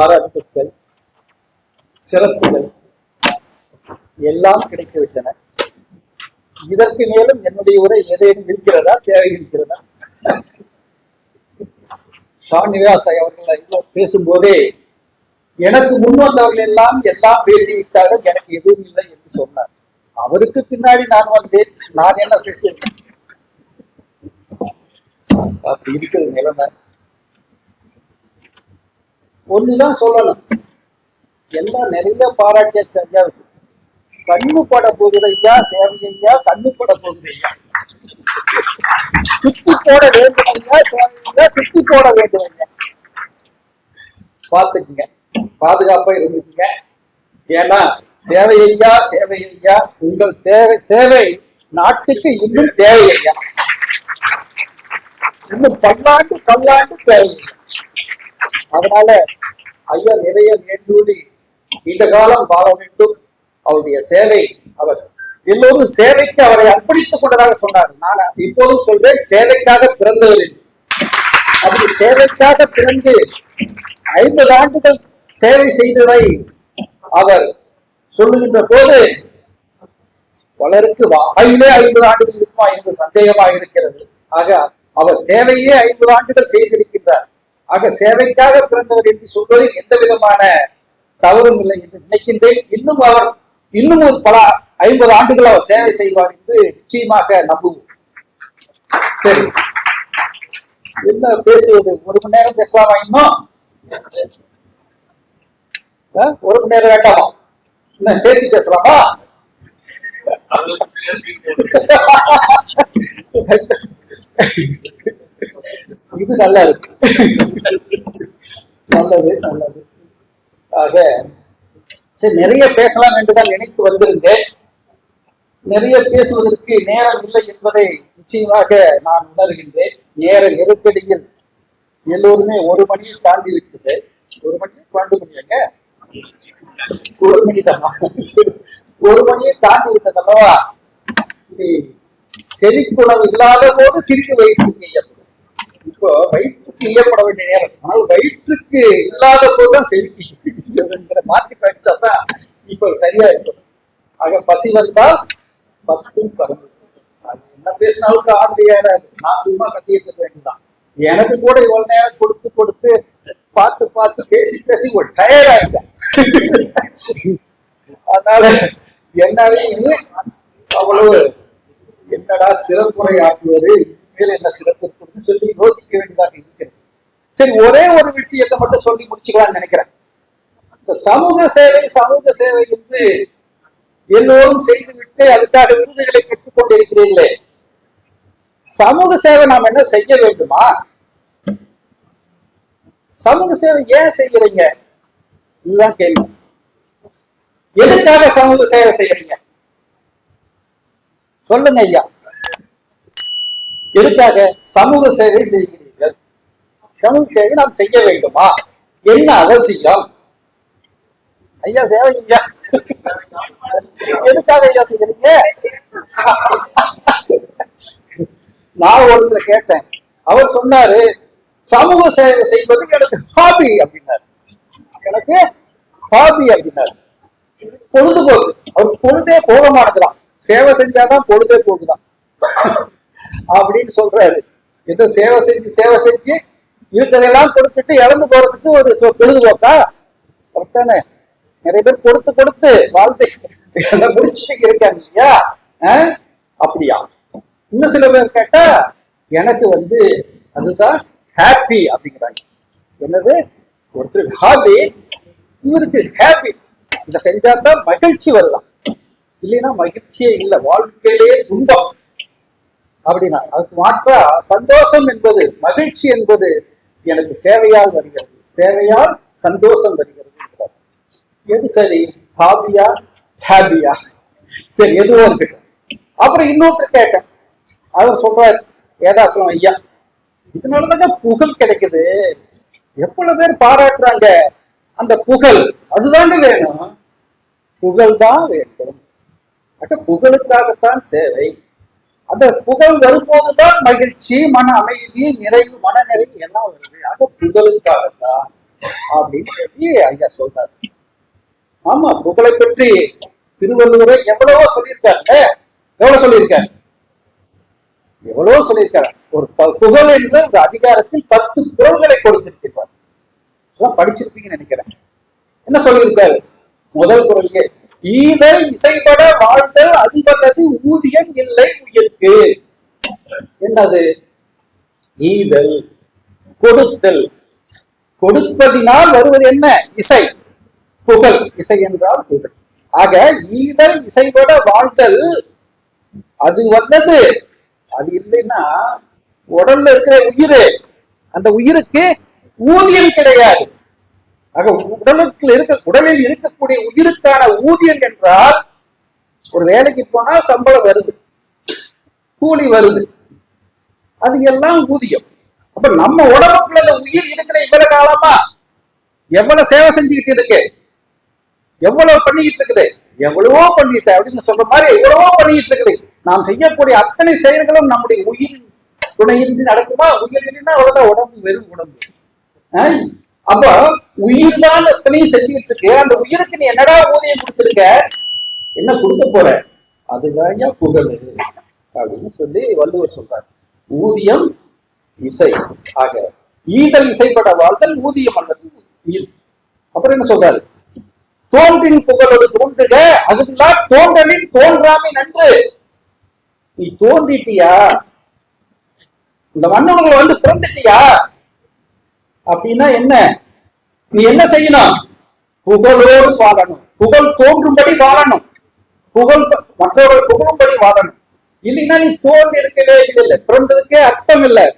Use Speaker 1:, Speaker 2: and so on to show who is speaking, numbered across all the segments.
Speaker 1: பாராட்டுக்கள் சிறப்புகள் எல்லாம் கிடைத்துவிட்டன. இதற்கு மேலும் என்னுடைய உரை ஏதேனும் இருக்கிறதா? தேவை இருக்கிறதா? சாமிவாசாய் அவர்கள் பேசும்போதே எனக்கு முன் வந்தவர்கள் எல்லாம் எல்லாம் பேசிவிட்டார்கள் எனக்கு எதுவும் இல்லை என்று சொன்னார். அவருக்கு பின்னாடி நான் வந்தேன் நான் என்ன பேசுவேன்? அப்படி இருக்கிறது நிலைமை. ஒண்ணுதான் சொல்லணும். எல்லாம் நிறைய பாராட்டியாச்சு ஐயாவுக்கு கண்ணு பட போகுது ஐயா கண்ணு பட போகுது ஐயா சுத்தி போட வேண்டும் ஐயா சேவை சுத்தி போட வேண்டும் ஐயா பார்த்துக்குங்க. பாதுகாப்பா இருந்துக்குங்க. ஏன்னா சேவையா சேவையா உங்கள் தேவை சேவை நாட்டுக்கு இன்னும் தேவையா இன்னும் பல்லாண்டு பல்லாண்டு தேவையா அதனால ஐயா நிறைய நேர்ந்தூடி நீண்ட காலம் வாழ வேண்டும். அவருடைய சேவை அவர் எல்லோரும் சேவைக்கு அவரை அர்ப்பணித்துக் கொண்டதாக சொன்னார். நான் இப்போதும் சொல்றேன் சேவைக்காக பிறந்தவர் அப்படி சேவைக்காக பிறந்து ஐம்பது ஆண்டுகள் சேவை செய்ததை அவர் சொல்லுகின்ற போது பலருக்கு வாயிலே ஐம்பது ஆண்டுகள் இருக்குமா? என்று சந்தேகமாக இருக்கிறது. ஆக அவர் சேவையே ஐம்பது ஆண்டுகள் செய்திருக்கின்றார். ஆக சேவைக்காக பிறந்தவர் என்று சொல்வதில் எந்த விதமான தவறும் இல்லை என்று நினைக்கின்றேன். இன்னும் அவர் இன்னும் ஒரு பல ஐம்பது ஆண்டுகள் அவர் சேவை செய்வார் என்று நிச்சயமாக நம்புவோம். சரி. என்ன பேசுவது? ஒரு மணி நேரம் பேசலாமா இன்னும்? ஒரு மணி நேரம் வேண்டாமா என்ன சேர்த்து பேசலாமா? இது நல்லா இருக்கு நல்லது நல்லது. ஆக சரி நிறைய பேசலாம் என்றுதான் நினைத்து வந்திருந்தேன். நிறைய பேசுவதற்கு நேரம் இல்லை என்பதை நிச்சயமாக நான் உணர்கின்றேன். நேர நெருக்கடியில் எல்லோருமே ஒரு மணியை தாண்டி விட்டது. ஒரு மணி பன்னெண்டு மணியாங்க ஒரு மணி ஒரு மணியை தாண்டி விட்டது அல்லவா? இது இல்லாத போது சிறிது வயிற்றுக்கு இப்போ வயிற்றுக்கு இயப்பட வேண்டிய நேரம். ஆனால் வயிற்றுக்கு இல்லாத போதுதான் செவிக்கு மாத்தி படிச்சாதான் இப்ப சரியா இருக்கும் ஆக பசி வந்தால் பத்தும் பறந்து என்ன பேசினாலும் ஆண்டு நான் சும்மா கத்திட்டு வேண்டியதான் எனக்கு கூட இவ்வளவு நேரம் கொடுத்து கொடுத்து பார்த்து பார்த்து பேசி பேசி ஒரு டயர்ட் ஆயிட்டேன். அதனால என்னாலே இது அவ்வளவு என்னடா சிறப்புரை ஆற்றுவது மேல என்ன சிறப்பு இருக்குன்னு சொல்லி யோசிக்க வேண்டியதாக இருக்கிறது. சரி ஒரே ஒரு விஷயத்தை மட்டும் சொல்லி முடிச்சுக்கலாம்னு நினைக்கிறேன். இந்த சமூக சேவை சமூக சேவை என்று எல்லோரும் செய்துவிட்டு அதுக்காக விருதுகளை பெற்றுக் கொண்டிருக்கிறீர்களே. சமூக சேவை நாம் என்ன செய்ய வேண்டுமா? சமூக சேவை ஏன் செய்கிறீங்க இதுதான் கேள்வி. எதுக்காக சமூக சேவை செய்யறீங்க? சொல்லுங்க ஐயா. எதுக்காக சமூக சேவை செய்கிறீர்கள்? சமூக சேவை நாம் செய்ய வேண்டுமா? என்ன அவசியம்? ஐயா சேவை ஐயா எதுக்காக ஐயா செய்யறீங்க நான் ஒருத்தர் கேட்டேன். அவர் சொன்னாரு சமூக சேவை செய்வது எனக்கு ஹாபி அப்படின்னாரு. எனக்கு ஹாபி அப்படின்னாரு. பொழுதுபோக்கு. அவர் பொழுதே போக மாட்டேங்கிறான். சேவை செஞ்சாதான் பொழுதே போகுதான். அப்படின்னு சொல்றாரு. ஏதோ சேவை செஞ்சு சேவை செஞ்சு இருக்கிறதெல்லாம் கொடுத்துட்டு இறந்து போறதுக்கு ஒரு பொழுதுபோக்கா? கரெக்டானே நிறைய பேர் கொடுத்து கொடுத்து வாழ்த்து முடிச்சு இருக்காங்க இல்லையா? அப்படியா? இன்னும் சில பேர் கேட்டா எனக்கு வந்து அதுதான் ஹாப்பி அப்படிங்கிறாங்க. என்னது? ஒருத்தர் ஹாபி இவருக்கு ஹாப்பி இதை செஞ்சா தான் மகிழ்ச்சி வரலாம். இல்லைன்னா மகிழ்ச்சியே இல்லை. வாழ்க்கையிலே துன்பம். அப்படின்னா அதுக்கு மாற்றா சந்தோஷம் என்பது மகிழ்ச்சி என்பது எனக்கு சேவையால் வருகிறது. சேவையால் சந்தோஷம் வருகிறது எது சரி? ஹாபியா ஹாபியா சரி எதுவும் இருக்கட்டும் அப்புறம் இன்னொருத்தர் கேட்டேன். அவர் சொல்றார் வேதாசலம் ஐயா இதனாலதாங்க புகழ் கிடைக்குது. எவ்வளவு பேர் பாராட்டுறாங்க. அந்த புகழ் அதுதாங்க வேணும். புகழ் தான் வேண்டும். அட புகழுக்காகத்தான் சேவை. அந்த புகழ் வரும்போதுதான் மகிழ்ச்சி மன அமைதி நிறைவு மன நிறைவு எல்லாம் வருது. அது புகழுக்காகத்தான் அப்படின்னு சொல்லி ஐயா சொல்றாரு. ஆமா புகழை பற்றி திருவள்ளுவரை எவ்வளவோ சொல்லியிருக்காங்க எவ்வளவு சொல்லியிருக்காரு? எவ்வளவோ சொல்லியிருக்காரு. ஒரு ப- புகழ் என்ற ஒரு அதிகாரத்தில் பத்து குரல்களை கொடுத்திருக்கிறார். அதான் படிச்சிருப்பீங்கன்னு நினைக்கிறேன். என்ன சொல்லியிருக்காரு? முதல் குரல்லே. ஈதல் இசைபட வாழ்தல் அதுவல்லது ஊதியம் இல்லை உயிர்க்கு. என்னது? ஈதல் கொடுத்தல். கொடுப்பதினால் வருவது என்ன? இசை. புகழ். இசை என்றால் புகழ். ஆக ஈதல் இசைபட வாழ்தல் அது வந்தது. அது இல்லைன்னா உடல்ல இருக்கிற உயிர் அந்த உயிருக்கு ஊதியம் கிடையாது. ஆக உடலுக்குள் இருக்க உடலில் இருக்கக்கூடிய உயிருக்கான ஊதியம் என்றால் ஒரு வேலைக்கு போனா சம்பளம் வருது கூலி வருது அது எல்லாம் ஊதியம். அப்ப நம்ம உடம்புக்குள்ள உயிர் இருக்கிற இவ்வளவு காலமா எவ்வளவு சேவை செஞ்சுக்கிட்டு இருக்கு? எவ்வளவு பண்ணிக்கிட்டு இருக்குது? எவ்வளவோ பண்ணிட்டு அப்படின்னு சொல்ற மாதிரி எவ்வளவோ பண்ணிக்கிட்டு இருக்குது. நாம் செய்யக்கூடிய அத்தனை செயல்களும் நம்முடைய உயிரின் துணையின்றி நடக்குமா? உயிரின்னா அவ்வளவுதான் உடம்பு வெறும் உடம்பு. ஆஹ்? அப்ப உயிர் தான் அத்தனையும் செஞ்சுக்கிட்டு இருக்கு. அந்த உயிருக்கு நீ என்னடா ஊதியம் கொடுத்திருக்க? என்ன கொடுக்க போற? அதுதான் புகழ். அப்படின்னு சொல்லி வள்ளுவர் சொல்றார். ஊதியம் இசை. ஆக ஈதல் இசைப்பட வாழ்தல் ஊதியம் அல்லது உயிர் அப்புறம் என்ன சொல்றாரு? தோன்றின் புகழோடு தோன்றுக. அதுக்குலாம் தோன்றலின் தோன்றாமை நன்று. நீ தோன்றிட்டியா? இந்த மன்னவர்கள் வந்து பிறந்துட்டியா? அப்படின்னா என்ன? நீ என்ன செய்யணும்? புகழோடு வாழணும். புகழ் தோன்றும்படி வாழணும். புகழ் மற்றவர்கள் புகழும்படி வாழணும். இல்லைன்னா நீ தோன்றி இருக்கவே இல்லை. பிறந்ததுக்கே அர்த்தம் இல்லை.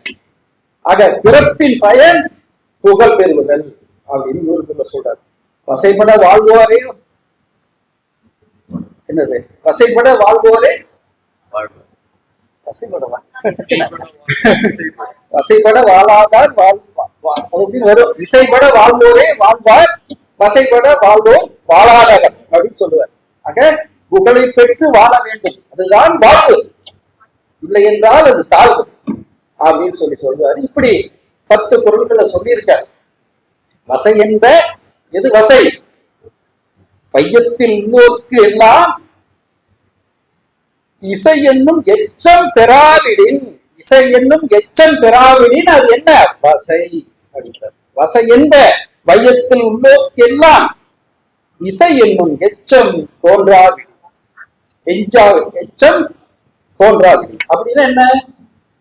Speaker 1: ஆக பிறப்பின் பயன் புகழ் பெறுவதல் அப்படின்னு நூறு சொல்றாரு. வசைப்பட வாழ்வோரே. என்னது? வசைப்பட வாழ்வோரே? வசைப்பட வசைப்பட வாழாதார் வாழ் வா- வரும் இசைப்பட வாழ்வோரே வாழ்வார் வசைப்பட வாழ்வோர் வாழாதவர் அப்படின்னு சொல்லுவார். ஆக புகழை பெற்று வாழ வேண்டும். அதுதான் வாழ்வு. இல்லை என்றால் அது தாழ்வு அப்படின்னு சொல்லி சொல்லுவார். இப்படி பத்து பொருள்களை சொல்லியிருக்கார். வசை என்ப எது வசை? பையத்தில் உள்ளோர்க்கு எல்லாம் இசை என்னும் எச்சம் பெறாவிடின் இசை என்னும் எச்சம் பெறாவிடின் அது என்ன? வசை அப்படின்றார் வசை என்ப வையத்தில் உள்ளோர்க்கெல்லாம் இசை என்னும் எச்சம் தோன்றாது எஞ்சா எச்சம் தோன்றாது அப்படின்னா என்ன?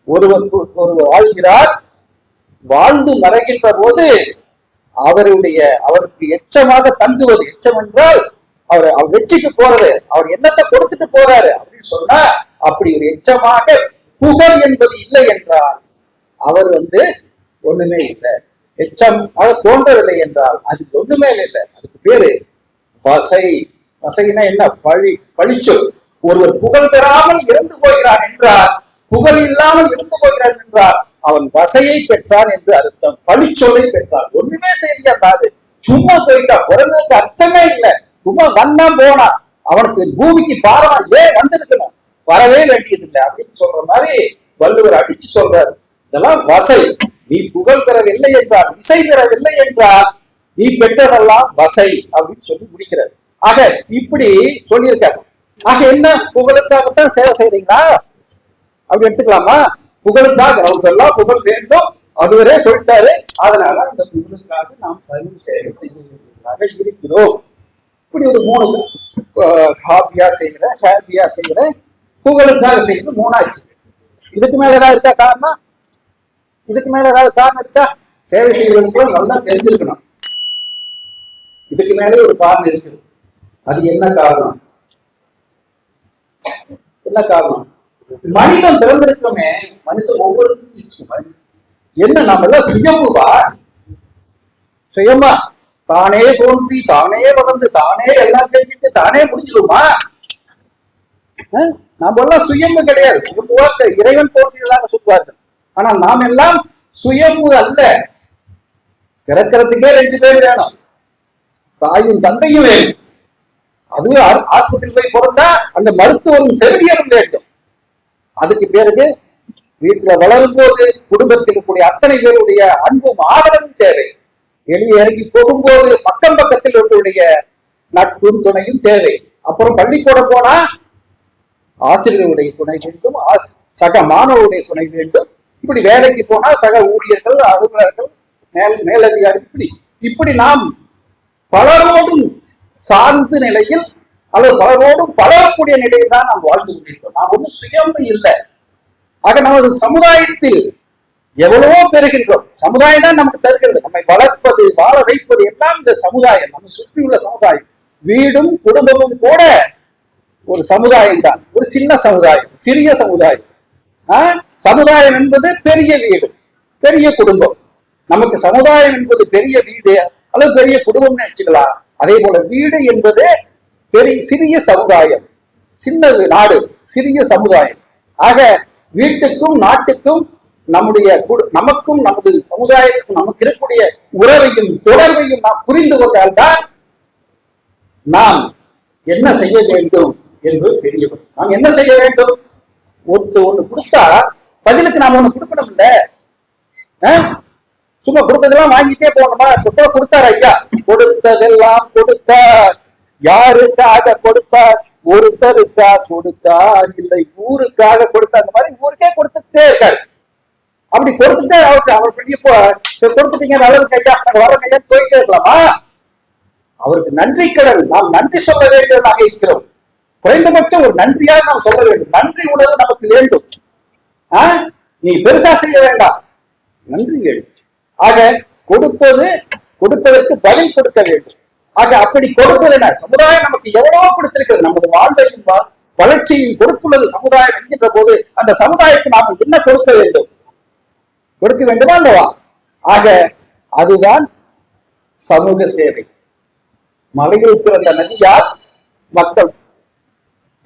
Speaker 1: ஒருவர் ஒருவர் வாழ்கிறார் வாழ்ந்து மறைகின்ற போது அவருடைய அவருக்கு எச்சமாக தங்குவது எச்சம் என்றால் அவர் அவர் வெற்றிக்கு போறது அவர் என்னத்தை கொடுத்துட்டு போறாரு அப்படின்னு சொன்னா அப்படி ஒரு எச்சமாக புகழ் என்பது இல்லை என்றால் அவர் வந்து ஒண்ணுமே இல்லை. எச்சம் தோன்றவில்லை என்றால் அதுக்கு ஒண்ணுமே இல்லை. அதுக்கு பேரு வசை. வசைனா என்ன? பழி பழிச்சொல். ஒருவர் புகழ் பெறாமல் இறந்து போகிறான் என்றால் புகழ் இல்லாமல் இறந்து போகிறான் என்றால் அவன் வசையை பெற்றான் என்று அர்த்தம். பழிச்சொலை பெற்றான். ஒண்ணுமே செய்யலையா தாது சும்மா போயிட்டான் பிறந்ததுக்கு அர்த்தமே இல்லை. சும்மா வந்தா போனா அவனுக்கு பூமிக்கு பாரம் ஏன் வந்திருக்கணும்? வரவே வேண்டியதில்லை அப்படின்னு சொல்ற மாதிரி வள்ளுவர் அடிச்சு சொல்றாரு. இதெல்லாம் வசை. நீ புகழ் பெறவில்லை என்றால் இசை பெறவில்லை என்றால் நீ பெற்றதெல்லாம் வசை அப்படின்னு சொல்லி முடிக்கிறார். ஆக இப்படி சொல்லியிருக்காரு. ஆக என்ன? புகழுக்காகத்தான் சேவை செய்யறீங்களா அப்படி எடுத்துக்கலாமா? புகழுக்காக அவருக்கெல்லாம் புகழ் வேண்டும். அதுவரே சொல்லிட்டாரு. அதனால அந்த புகழுக்காக நாம் சரி சேவை செய்வதற்காக இருக்கிறோம். இப்படி ஒரு மூணு ஹாப்பியா செய்கிறேன் ஹாப்பியா செய்கிறேன் புகழுக்காக செய்யறது மூணாச்சு. இதுக்கு மேல ஏதாவது இருக்கா காரணம் இதுக்கு மேல ஏதாவது காரணம் இருக்கா? சேவை செய்வதற்கு நல்லா தெரிஞ்சிருக்கணும். இதுக்கு மேலே ஒரு காரணம் இருக்குது. அது என்ன காரணம்? என்ன காரணம்? மனிதன் பிறந்திருக்கோமே மனுஷன் ஒவ்வொருத்தரும் என்ன நம்ம எல்லாம் சுயம்புவா? சுயமா தானே தோன்றி தானே வளர்ந்து தானே எல்லாம் செஞ்சுட்டு தானே முடிஞ்சிருமா நாம எல்லாம் சுயம்பு கிடையாது. சுயம்புவா இறைவன் தோன்றியதாக சொல்வார்கள். ஆனால் நாம் எல்லாம் சுயம்பு அல்ல. பிறக்கிறதுக்கே ரெண்டு பேர் வேணும். தாயும் தந்தையும் வேணும் அதுவும் ஹாஸ்பிட்டல் ஆஸ்பத்திரி போய் பிறந்தா அந்த மருத்துவரும் செவிலியரும் வேண்டும். அதுக்கு பிறகு வீட்டுல வளரும் போது குடும்பத்தில் இருக்கக்கூடிய அத்தனை பேருடைய அன்பும் ஆதரவும் தேவை. வெளியே இறங்கி போகும்போது பக்கம் பக்கத்தில் இருக்கக்கூடிய நட்பும் துணையும் தேவை. அப்புறம் பள்ளிக்கூடம் போனா ஆசிரியருடைய துணை வேண்டும் சக மாணவருடைய துணை வேண்டும். இப்படி வேலைக்கு போனால் சக ஊழியர்கள் அலுவலர்கள் மேல் மேலதிகாரி இப்படி இப்படி நாம் பலரோடும் சார்ந்த நிலையில் அல்லது பலரோடும் பலரக்கூடிய நிலையில் தான் நாம் வாழ்ந்து கொண்டிருக்கிறோம். நாம் ஒன்றும் சுயம்பு இல்லை. ஆக நமது சமுதாயத்தில் எவ்வளவோ பெறுகின்றோம். சமுதாயம் தான் நமக்கு தருகிறது. நம்மை வளர்ப்பது வாழ வைப்பது எல்லாம் இந்த சமுதாயம். நம்மை சுற்றியுள்ள சமுதாயம். வீடும் குடும்பமும் கூட ஒரு சமுதாயம் தான். ஒரு சின்ன சமுதாயம் சிறிய சமுதாயம். சமுதாயம் என்பது பெரிய வீடு பெரிய குடும்பம். நமக்கு சமுதாயம் என்பது பெரிய வீடு அல்லது பெரிய குடும்பம் நினைச்சுக்கலாம். அதே போல வீடு என்பது பெரிய சிறிய சமுதாயம். சின்னது நாடு சிறிய சமுதாயம். ஆக வீட்டுக்கும் நாட்டுக்கும் நம்முடைய குடு- நமக்கும் நமது சமுதாயத்துக்கும் நமக்கு இருக்கக்கூடிய உறவையும் தொடர்பையும் நாம் புரிந்து கொண்டால்தான் நாம் என்ன செய்ய வேண்டும்? என்பது பெரியவர் நாம் என்ன செய்ய வேண்டும்? ஒருத்தர் ஒண்ணு கொடுத்தா பதிலுக்கு நாம ஒண்ணு கொடுக்கணும் இல்ல சும்மா கொடுத்ததெல்லாம் வாங்கிட்டே போகணுமா? இப்போ கொடுத்தார் ஐயா. கொடுத்ததெல்லாம் கொடுத்தார். யாருக்காக கொடுத்தார்? ஒருத்தருக்காக கொடுத்தார். இல்லை ஊருக்காக கொடுத்தார். அந்த மாதிரி ஊருக்கே கொடுத்துட்டே இருக்காரு. அப்படி கொடுத்துட்டே அவருக்கு அவர் பெரிய கொடுத்துட்டீங்க நல்லது ஐயா. நாங்க வரோம் ஐயா போயிட்டே இருக்கலாமா? அவருக்கு நன்றி கடன் நாம் நன்றி சொல்ல வேண்டியதாக இருக்கிறோம். குறைந்தபட்சம் ஒரு நன்றியாக நாம் சொல்ல வேண்டும். நன்றி உணர்வு நமக்கு வேண்டும். நீ பெருசா செய்ய வேண்டாம். நன்றி வேண்டும் ஆக கொடுப்பது கொடுப்பதற்கு பதில் கொடுக்க வேண்டும். ஆக அப்படி கொடுப்பது என்ன? சமுதாயம் நமக்கு எவ்வளவோ கொடுத்திருக்கிறது. நமது வாழ்வையும் வா- வளர்ச்சியும் கொடுத்துள்ளது சமுதாயம் என்கின்ற போது அந்த சமுதாயத்துக்கு நாம் என்ன கொடுக்க வேண்டும்? கொடுக்க வேண்டுமா அல்லவா? ஆக அதுதான் சமூக சேவை. மலையில் பிறந்த நதியால் மக்கள்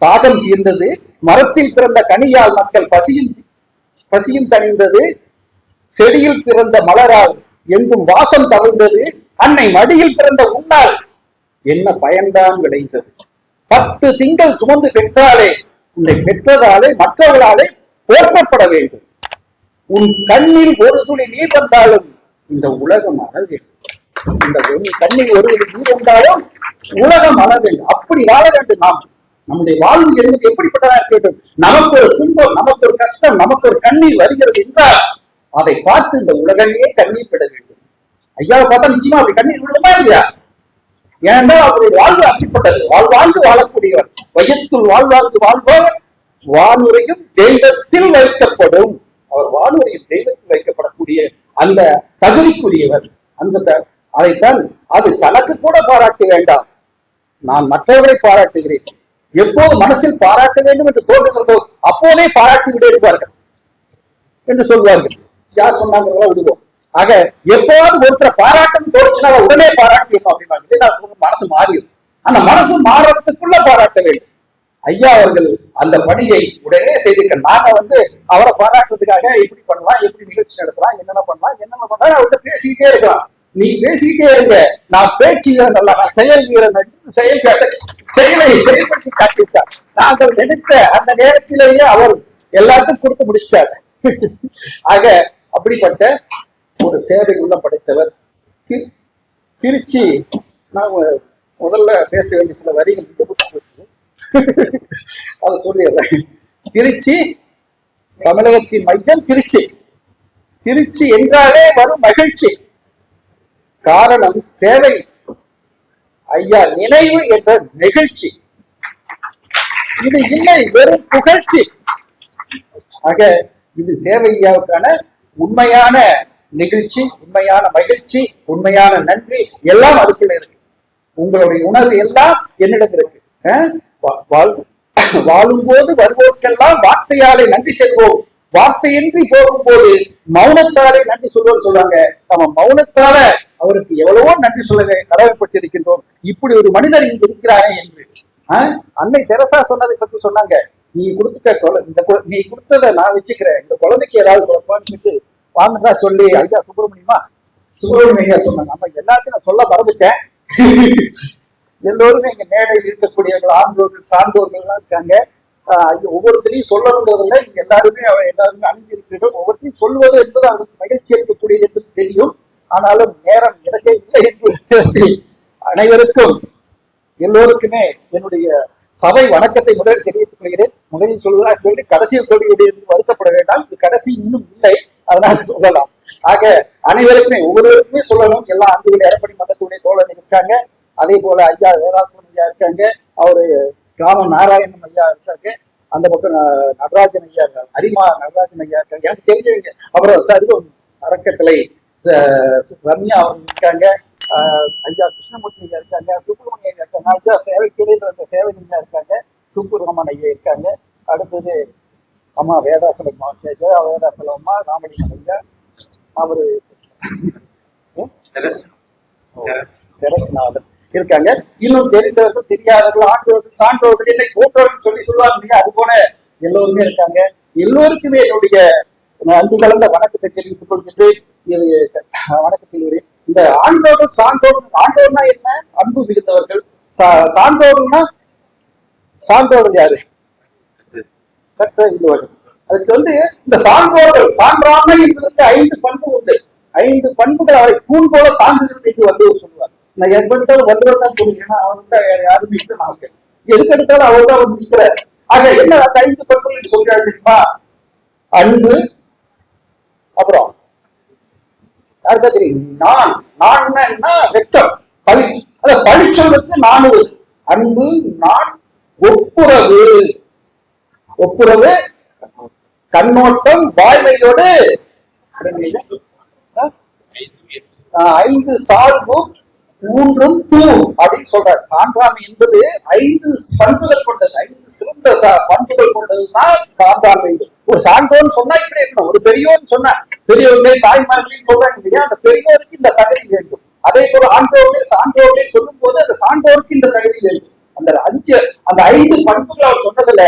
Speaker 1: தாகம் தீர்ந்தது மரத்தில் பிறந்த கனியால் மக்கள் பசியும் பசியும் தணிந்தது செடியில் பிறந்த மலரால் எங்கும் வாசம் தவிர்ந்தது அன்னை மடியில் பிறந்த உண்ணால் என்ன பயன்தான் விளைந்தது. பத்து திங்கள் சுமந்து பெற்றாலே உன்னை பெற்றதாலே மற்றவர்களாலே போற்றப்பட வேண்டும். உன் கண்ணில் ஒரு துளி நீர் வந்தாலும் இந்த உலகம் அழ வேண்டும். இந்த கண்ணில் ஒரு துளி நீர் வந்தாலும் உலகம் அழ வேண்டும். அப்படி வாழ வேண்டும் நாம். நம்முடைய வாழ்வு என்பது எப்படிப்பட்டதா இருக்க வேண்டும் நமக்கு ஒரு துன்பம் நமக்கு ஒரு கஷ்டம் நமக்கு ஒரு கண்ணீர் வருகிறது என்றால் அதை பார்த்து இந்த உலகமே கண்ணீர் விட வேண்டும். ஐயாவை பார்த்தா நிச்சயமா அப்படி கண்ணீர் விடுமா இல்லையா? ஏனென்றால் அவருடைய வாழ்வு அப்படிப்பட்டது. வாழ்வாழ்ந்து வாழக்கூடியவர் வயத்தில் வாழ்வாழ்ந்து வாழ்பவர் வானுரையும் தெய்வத்தில் வைக்கப்படும். அவர் வானுரையும் தெய்வத்தில் வைக்கப்படக்கூடிய அந்த தகுதிக்குரியவர். அந்த அதைத்தான் அது தனக்கு கூட பாராட்ட வேண்டாம். நான் மற்றவர்களை பாராட்டுகிறேன். எப்போது மனசில் பாராட்ட வேண்டும் என்று தோன்றுகிறதோ அப்போதே பாராட்டி விட இருப்பார்கள் என்று சொல்வார்கள். யார் சொன்னாங்கிறதெல்லாம் விடுவோம். ஆக எப்போது ஒருத்தரை பாராட்டம் தோற்றுனா உடனே பாராட்டிடணும் அப்படிம்பாங்க. மனசு மாறிடும். அந்த மனசு மாறத்துக்குள்ள பாராட்ட வேண்டும். ஐயா அவர்கள் அந்த பணியை உடனே செய்திருக்க நாங்க வந்து அவரை பாராட்டுறதுக்காக எப்படி பண்ணலாம் எப்படி நிகழ்ச்சி நடத்தலாம் என்னென்ன பண்ணலாம் என்னென்ன பண்ணலாம் அவர்கிட்ட பேசிக்கிட்டே இருக்கலாம். நீ பேசிக்கிட்டே இருங்க நான் பேச்சு வீரன் அல்ல நான் செயல் வீரன் செயல் காட்ட செயலை செயல்படுத்தி காட்டிவிட்டார் நாங்கள் நினைத்த அந்த நேரத்திலேயே அவர் எல்லாத்துக்கும் கொடுத்து முடிச்சிட்டார். ஆக அப்படிப்பட்ட ஒரு சேவை உள்ள படைத்தவர் திருச்சி. நான் முதல்ல பேச வேண்டிய சில வரிகள் விட்டு போச்சு அதை சொல்லிடுறேன். திருச்சி தமிழகத்தின் மையம் திருச்சி. திருச்சி என்றாலே வரும் மகிழ்ச்சி. காரணம் சேவை. ஐயா நினைவு என்ற நெகிழ்ச்சி. இது இல்லை வெறும் புகழ்ச்சி. ஆக இது சேவை ஐயாவுக்கான உண்மையான நெகிழ்ச்சி உண்மையான மகிழ்ச்சி உண்மையான நன்றி எல்லாம் அதுக்குள்ள இருக்கு. உங்களுடைய உணர்வு எல்லாம் என்னிடம் இருக்கு. அஹ் போது வருவோர்க்கெல்லாம் வார்த்தையாலே நன்றி செல்வோம். வார்த்தையின்றி போகும்போது மௌனத்தாலே நன்றி சொல்வோம் சொல்றாங்க. நம்ம மௌனத்தால அவருக்கு எவ்வளவோ நன்றி சொல்ல கடமைப்பட்டிருக்கின்றோம் இப்படி ஒரு மனிதர் இங்கு இருக்கிறாரே என்று. ஆஹ் அன்னை தெரசா சொன்னதை பத்தி சொன்னாங்க. நீ கொடுத்துட்ட இந்த நீ கொடுத்ததை நான் வச்சுக்கிறேன். இந்த குழந்தைக்கு ஏதாவது குழப்பான்னு சொல்லிட்டு வாங்கதா சொல்லி ஐயா சுப்பிரமணியமா? சுப்பிரமணியம் ஐயா சொன்னாங்க நம்ம எல்லாத்தையும் நான் சொல்ல மறந்துட்டேன். எல்லோருமே இங்க மேடையில் இருக்கக்கூடியவர்கள் ஆண்டோர்கள் சான்றோர்கள் எல்லாம் இருக்காங்க ஆஹ் ஒவ்வொருத்தரையும் சொல்லணுங்கிறதுல நீங்க எல்லாருமே எல்லாருமே அணிந்திருக்கிறீர்கள் ஒவ்வொருத்தரையும் சொல்வது என்பது அவருக்கு மகிழ்ச்சி அளிக்கக்கூடியது என்பது தெரியும். ஆனாலும் நேரம் எனக்கு இல்லை என்று அனைவருக்கும் எல்லோருக்குமே என்னுடைய சபை வணக்கத்தை முதலில் தெரிவித்துக் கொள்கிறேன். முதலில் சொல்வதாக சொல்லி கடைசியில் சொல்கிறேன் என்று வருத்தப்பட வேண்டாம். இது கடைசி இன்னும் இல்லை. அதனால சொல்லலாம். ஆக அனைவருக்குமே ஒவ்வொருவருக்குமே சொல்லணும். எல்லா அன்புகள் எடப்பாடி மன்றத்துடைய தோழர்கள் இருக்காங்க. அதே போல ஐயா வேதாசனம் ஐயா இருக்காங்க. அவரு கிராம நாராயணன் ஐயா இருக்காங்க அந்த பக்கம் நடராஜன் ஐயா இருக்காங்க அரிமா நடராஜன் ஐயா இருக்காங்க எனக்கு தெரிஞ்சவங்க. அப்புறம் சர்வம் அறக்கட்டளை ரம்யா அவங்க இருக்காங்க. ஐயா கிருஷ்ணமூர்த்தி ஐயா இருக்காங்க. சுப்பிரமணிய ஐயா இருக்காங்க. ஐயா சேவை கேள்வியில் இருக்க சேவை ஐயா இருக்காங்க. சுப்புரமன் ஐயா இருக்காங்க. அடுத்தது அம்மா வேதாசலம் ஜெயா வேதாசலம் அம்மா ராமலிங்கம் ஐயா. அவரு இருக்காங்க. இன்னும் தெரிந்தவர்கள் தெரியாதவர்கள் ஆண்டவர்கள் சான்றோர்கள் என்னை போன்றவர்கள் சொல்லி சொல்லுவாங்க அது போல எல்லோருமே இருக்காங்க. எல்லோருக்குமே என்னுடைய அன்பு கலந்த வணக்கத்தை தெரிவித்துக் கொள்கின்றேன். இது வணக்கத்தில் ஒரு இந்த ஆண்டோர்கள் சான்றோர்கள் ஆண்டோர்னா என்ன? அன்பு மிகுந்தவர்கள். சா- சான்றோர்கள்னா சான்றோர்கள் யாரு? கற்ற அதுக்கு வந்து இந்த சான்றோர்கள் சான்றாமை என்பதற்கு ஐந்து பண்பு உண்டு. ஐந்து பண்புகள் அவரை தூண் போல தாங்குகிறது என்று வந்து சொல்லுவார் நான் எவ்வளவு வள்ளுவர் தான் சொல்லுவேன் அவர் வந்து யாருமே இல்லை நமக்கு. எதுக்கு எடுத்தாலும் அவர் தான் வந்து நிற்கிறார். ஆக என்ன அந்த ஐந்து பண்புகள் சொல்றாரு தெரியுமா? அன்பு அப்புறம் யாருக்கா தெரியும் நான் நான் என்ன வெட்கம். பழி. அத பழிச்சொல்லுக்கு நாணுவது அன்பு நான் ஒப்புரவு. ஒப்புரவு கண்ணோட்டம் வாய்மையோடு. ஐந்து சால்பு மூன்றும் தூ அப்படின்னு சொல்றார். சான்றாண்மை என்பது ஐந்து பண்புகள் கொண்டது ஐந்து சிறந்த பண்புகள் கொண்டதுதான் சான்றாண்மை ஒரு சான்றோன்னு சொன்னா இப்படி இருக்கணும். ஒரு பெரியோன்னு சொன்னா பெரியவர்களே தாய்மார்களையும் சொல்றாங்க இல்லையா? அந்த பெரியோருக்கு இந்த தகுதி வேண்டும். அதே போல ஆண்டோர்களே சான்றோர்களே சொல்லும் போது அந்த சான்றோருக்கு இந்த தகுதி வேண்டும். அந்த அஞ்சு அந்த ஐந்து பண்புகள் அவர் சொன்னதுல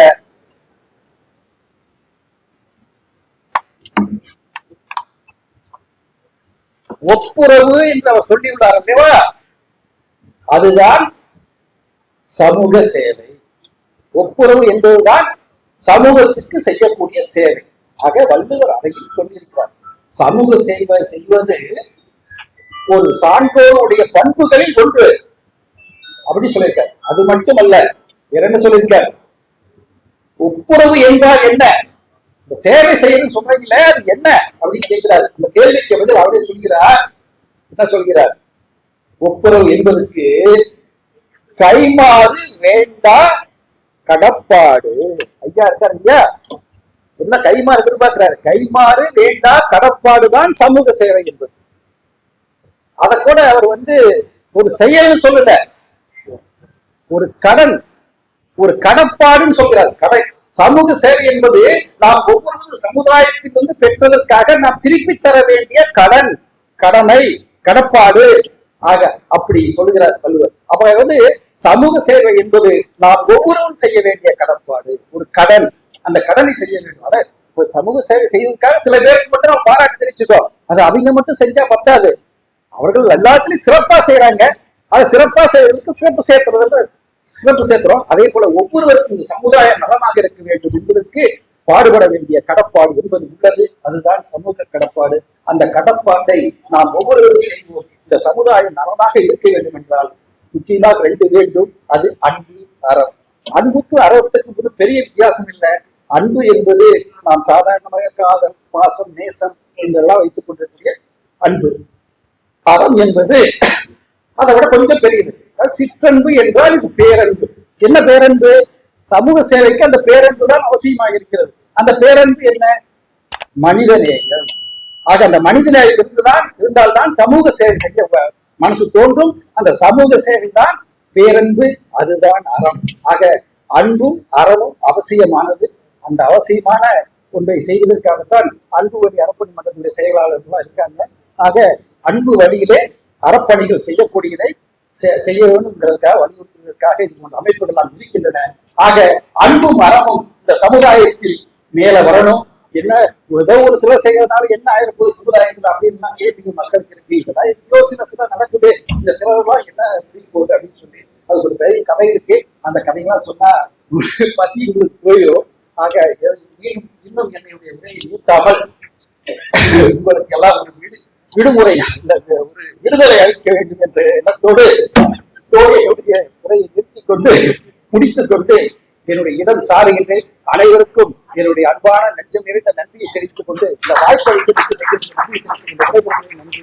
Speaker 1: ஒப்புரவு என்று அவர் சொல்லியுள்ளார் அல்லவா? அதுதான் சமூக சேவை. ஒப்புரவு என்பதுதான் சமூகத்துக்கு செய்யக்கூடிய சேவை. ஆக வள்ளுவர் அதையும் சொல்லியிருக்கிறார் சமூக சேவை செய்வது ஒரு சான்றோருடைய பண்புகளில் ஒன்று. அப்படி சொல்லியிருக்கார். அது மட்டுமல்ல என்ன சொல்லியிருக்கார்? ஒப்புரவு என்றால் என்ன? இந்த சேவை செய்யணும்னு சொல்றீங்களே அது என்ன? அப்படின்னு கேட்கிறார். அந்த கேள்விக்கு வந்து அவரே சொல்கிறார். என்ன சொல்கிறார்? ஒப்புரவு என்பதற்கு கைமாறு வேண்டா கடப்பாடு. ஐயா இருக்காரு ஐயா என்ன கைமாறு எதிர்பார்க்கிறாரு கைமாறு வேண்டா கடப்பாடுதான் சமூக சேவை என்பது. அதை கூட அவர் வந்து ஒரு செயல்னு சொல்லல. ஒரு கடன் ஒரு கடப்பாடுன்னு சொல்கிறார். கடை சமூக சேவை என்பது நாம் ஒவ்வொரு சமுதாயத்திலிருந்து பெற்றதற்காக நாம் திருப்பி தர வேண்டிய கடன் கடமை கடப்பாடு. ஆக அப்படி சொல்கிறார் வள்ளுவர். அப்ப வந்து சமூக சேவை என்பது நாம் ஒவ்வொருவரும் செய்ய வேண்டிய கடப்பாடு. ஒரு கடன் அந்த கடனை செய்ய வேண்டும். அத சமூக சேவை செய்வதற்காக சில பேருக்கு மட்டும் நம்ம பாராட்டு தெரிவிச்சுக்கோம் அது அவங்க மட்டும் செஞ்சா பத்தாது. அவர்கள் எல்லாத்துலயும் சிறப்பா செய்யறாங்க அது சிறப்பா செய்யறதுக்கு சிறப்பு சேர்க்கிறது சிறப்பு சேர்க்கிறோம். அதே போல ஒவ்வொருவருக்கும் இந்த சமுதாயம் நலமாக இருக்க வேண்டும் என்பதற்கு பாடுபட வேண்டிய கடப்பாடு என்பது உள்ளது. அதுதான் சமூக கடப்பாடு. அந்த கடப்பாட்டை நாம் ஒவ்வொருவரும் செய்வோம். இந்த சமுதாயம் நலமாக இருக்க வேண்டும் என்றால் முக்கியமாக ரெண்டு வேண்டும். அது அன்பு அறம். அன்புக்கு அறத்துக்கு ஒரு பெரிய வித்தியாசம் இல்லை. அன்பு என்பது நாம் சாதாரணமாக காதல் பாசம் நேசம் என்றெல்லாம் வைத்துக் கொண்டிருக்கிற அன்பு. அறம் என்பது அதை விட கொஞ்சம் பெரியது. சிற்றன்பு என்றால் இது பேரன்பு. என்ன பேரன்பு? சமூக சேவைக்கு அந்த பேரன்பு தான் அவசியமாக இருக்கிறது அந்த பேரன்பு என்ன? மனிதநேயம். ஆக அந்த மனிதனை இருந்துதான் இருந்தால்தான் சமூக சேவை செய்ய மனசு தோன்றும். அந்த சமூக சேவை தான் பேரன்பு அதுதான் அறம். ஆக அன்பும் அறமும் அவசியமானது. அந்த அவசியமான ஒன்றை செய்வதற்காகத்தான் அன்பு வழி அறப்பணி மன்றத்துடைய செயலாளர்கள்லாம் இருக்காங்க. ஆக அன்பு வழியிலே அறப்பணிகள் செய்யக்கூடியதை செ- செய்ய வேண்டும்ங்கிறதுக்காக வலியுறுத்துவதற்காக இது போன்ற அமைப்புகள் எல்லாம் இருக்கின்றன. ஆக அன்பும் அறமும் இந்த சமுதாயத்தில் மேல வரணும். என்ன ஏதோ ஒரு சிலர் செய்யறதுனால என்ன ஆயிருப்போது சமுதாயத்தில் அப்படின்னு கேட்டீங்க மக்களுக்கு திருப்பி இதெல்லாம் எங்கேயோ சில சில நடக்குது. இந்த சிலர்லாம் என்ன தெரிய போகுது அப்படின்னு சொல்லி அது ஒரு பெரிய கதை இருக்கு. அந்த கதையெல்லாம் சொன்னா பசி உங்களுக்கு போயிடும். ஆக இன்னும் இன்னும் என்னுடைய உரையை ஊட்டாமல் உங்களுக்கு எல்லாம் ஒரு விடு விடுமுறை இந்த ஒரு விடுதலை அளிக்க வேண்டும் என்ற எண்ணத்தோடு தோழையுடைய உரையை நிறுத்திக் கொண்டு முடித்துக் கொண்டு என்னுடைய இடம் சாருகின்றேன். அனைவருக்கும் என்னுடைய அன்பான நெஞ்சம் நிறைந்த நன்றியை தெரிவித்துக் கொண்டு இந்த வாய்ப்பை நன்றி.